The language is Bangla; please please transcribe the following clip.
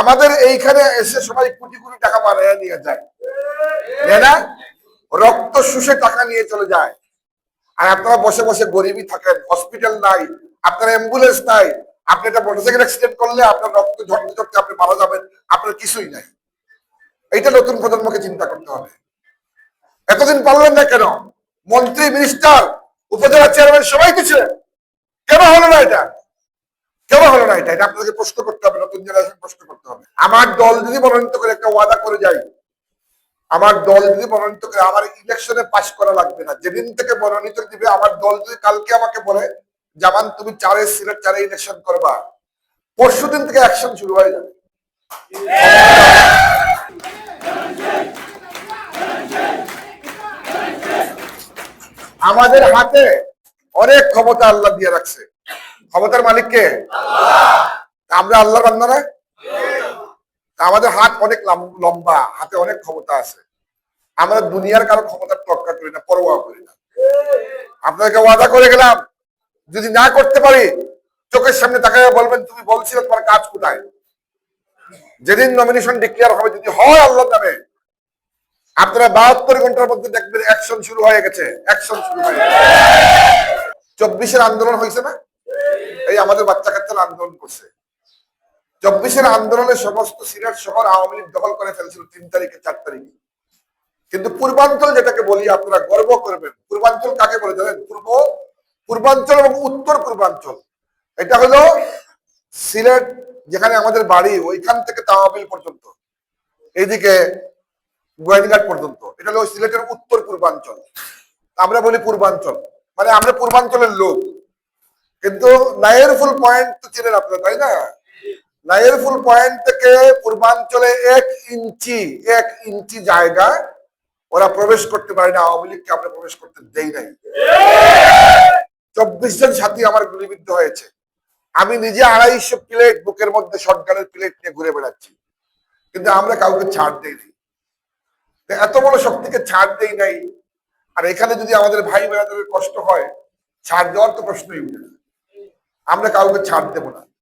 আমাদের এইখানে এসে সবাই কোটি কোটি টাকা বানিয়ে নিয়ে যায়। না রক্ত শুষে টাকা নিয়ে চলে যায়। আর আপনারা বসে বসে গরিবই থাকেন, হসপিটাল নাই, আপনার অ্যাম্বুলেন্স নাই, আপনি একটা মোটরসাইকেল অ্যাক্সিডেন্ট করলে আপনার রক্ত ঝরতে ঝরতে আপনি মারা যাবেন, আপনার কিছুই নাই। এইটা নতুন প্রজন্মকে চিন্তা করতে হবে। এতদিন পারলেন না কেন? মন্ত্রী মিনিস্টার উপজেলা চেয়ারম্যান সবাই তো ছিলেন। কেন হলো না এটা? কেন হলো না এটা এটা আপনাদেরকে প্রশ্ন করতে হবে, নতুন জেনারেশন প্রশ্ন করতে হবে। আমার দল যদি মনোনীত করে, একটা ওয়াদা করে যায় আমার দল যদি মনোনীত করে, আমার ইলেকশনে পাশ করা লাগবে না। যেদিন থেকে মনোনীত দিবে, আমার দল যদি কালকে আমাকে বলে, জামান, তুমি চারে সিলেট, চারে ইলেকশন করবা, পরশু দিন থেকে অ্যাকশন শুরু হয়ে যাবে। আমাদের হাতে অনেক ক্ষমতা আল্লাহ দিয়ে রাখছে। ক্ষমতার মালিককে আমরা আল্লাহর বান্দা না তা আমাদের হাত অনেক লম্বা, হাতে অনেক ক্ষমতা আছে। আমরা দুনিয়ার কারও ক্ষমতার তক্কা করি না, পরোয়া করি না। আপনাদেরকে ওয়াদা করে গেলাম, যদি না করতে পারি, চোখের সামনে তাকায় বলবেন, তুমি বলছিলে তোমার কাজ কোথায়? যেদিন নমিনেশন ডিক্লেয়ার হবে, যদি হয় আল্লাহ নামে, আপনারা বাহাত্তর ঘণ্টার মধ্যে দেখবেন অ্যাকশন শুরু হয়ে গেছে অ্যাকশন শুরু হয়ে গেছে। চব্বিশের আন্দোলন হয়েছে না? এই আমাদের বাচ্চা কাচ্চারা আন্দোলন করছে। চব্বিশের আন্দোলনে সমস্ত সিলেট শহর আওয়ামী লীগ দখল করে ফেলছিল তিন তারিখে, চার তারিখে। কিন্তু পূর্বাঞ্চল যেটাকে বলি, আপনারা গর্ব করবেন। পূর্বাঞ্চল কাকে বলে জানেন? পূর্ব, পূর্বাঞ্চল এবং উত্তর পূর্বাঞ্চল। এটা হলো সিলেট, যেখানে আমাদের বাড়ি, ওইখান থেকে তাওয়াবিল পর্যন্ত। এইদিকে গোয়াইনঘাট পর্যন্ত। এটা হলো সিলেটের উত্তর পূর্বাঞ্চল। আমরা বলি পূর্বাঞ্চল। মানে আমরা পূর্বাঞ্চলের লোক। কিন্তু নায়েরফুল পয়েন্ট তো চেনেন আপনারা, তাই না? নায়েরফুল পয়েন্ট থেকে পূর্বাঞ্চলে এক ইঞ্চি এক ইঞ্চি জায়গা ওরা প্রবেশ করতে পারে না, আওয়ামী লীগকে আমরা প্রবেশ করতে দেই নাই। চব্বিশ জন সাথী আমার গুলিবিদ্ধ হয়েছে। আমি নিজে আড়াইশো প্লেট বুকের মধ্যে শটগানের প্লেট নিয়ে ঘুরে বেড়াচ্ছি। কিন্তু আমরা কাউকে ছাড় দেইনি তো এত বড় শক্তিকে ছাড় দেই নাই। আর এখানে যদি আমাদের ভাই বোনেদের কষ্ট হয়, ছাড় দেওয়ার তো প্রশ্নই উঠে না। আমরা কাউকে ছাড় দেবো না।